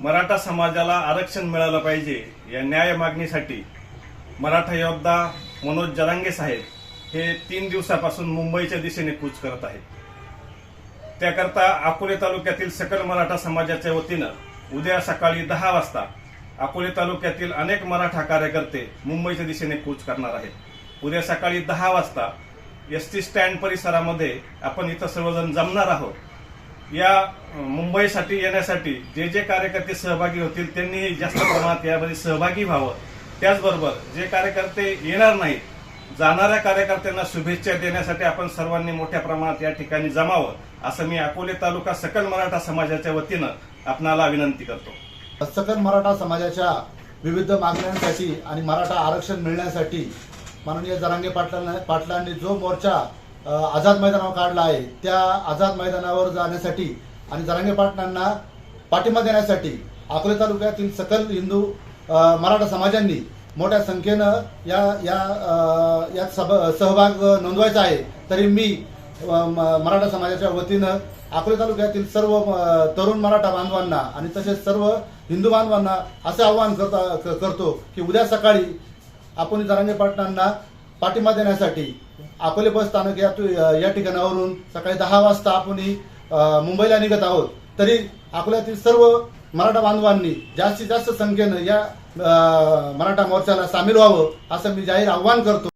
मराठा समाजाला आरक्षण मिळालं पाहिजे या न्याय मागणीसाठी मराठा योद्धा मनोज जरांगे साहेब हे तीन दिवसापासून मुंबईच्या दिशेने कूच करत आहेत. त्याकरता अकोले तालुक्यातील सकल मराठा समाजाच्या वतीनं उद्या सकाळी दहा वाजता अकोले तालुक्यातील अनेक मराठा कार्यकर्ते मुंबईच्या दिशेने कूच करणार आहेत. उद्या सकाळी दहा वाजता एस टी स्टँड परिसरामध्ये आपण इथं सर्वजण जमणार आहोत. या मुंबईसाठी येण्यासाठी जे जे कार्यकर्ते सहभागी होतील त्यांनी जास्त प्रमाणात यामध्ये सहभागी व्हावं. त्याचबरोबर जे कार्यकर्ते येणार नाहीत जाणाऱ्या कार्यकर्त्यांना शुभेच्छा देण्यासाठी आपण सर्वांनी मोठ्या प्रमाणात या ठिकाणी जमावं असं मी अकोले तालुका सकल मराठा समाजाच्या वतीनं आपणाला विनंती करतो. सकल मराठा समाजाच्या विविध मागण्यांसाठी आणि मराठा आरक्षण मिळण्यासाठी माननीय जरांगे पाटलांनी जो मोर्चा आझाद मैदानावर काढला आहे. त्या आझाद मैदानावर जाण्यासाठी आणि जरांगे पाटलांना पाठिंबा देण्यासाठी अकोले तालुक्यातील सकल हिंदू मराठा समाजांनी मोठ्या संख्येनं या या या यात सहभाग नोंदवायचा आहे. तरी मी म- मराठा समाजाच्या वतीनं अकोले तालुक्यातील सर्व तरुण मराठा बांधवांना आणि तसेच सर्व हिंदू बांधवांना असे आवाहन करता क- करतो की उद्या सकाळी आपण जरांगे पाटलांना पाठिंबा देण्यासाठी अकोले बस स्थानक या या ठिकाणावरून सकाळी दहा वाजता आपण ही मुंबईला निघत आहोत. तरी अकोल्यातील सर्व मराठा बांधवांनी जास्तीत जास्त संख्येनं या मराठा मोर्चाला सामील व्हावं असं मी जाहीर आव्हान करतो.